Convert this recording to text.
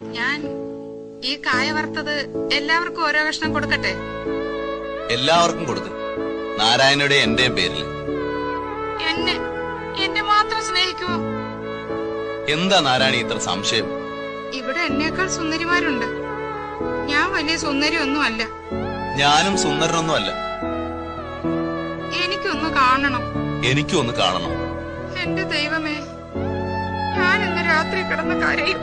ഞാൻ ഈ കായ വറുത്തത് എല്ലാവർക്കും ഓരോ കഷ്ണം കൊടുക്കട്ടെ? എല്ലാവർക്കും കൊടുക്കും നാരായണയുടെ എന്റെ പേരിൽ. എന്നെ എന്നെ മാത്രം സ്നേഹിക്കുമോ എന്താ നാരായണി ഇത്ര സംശയം? ഇവിടെ എന്നേക്കാൾ സുന്ദരിമാരുണ്ട്. ഞാൻ വലിയ സുന്ദരിയൊന്നും അല്ല ഞാനും സുന്ദരനൊന്നും അല്ല എനിക്കൊന്ന് കാണണം. എനിക്കും ഒന്ന് കാണണം. എന്റെ ദൈവമേ ഞാൻ ഇന്ന് രാത്രി കിടന്ന കരയും.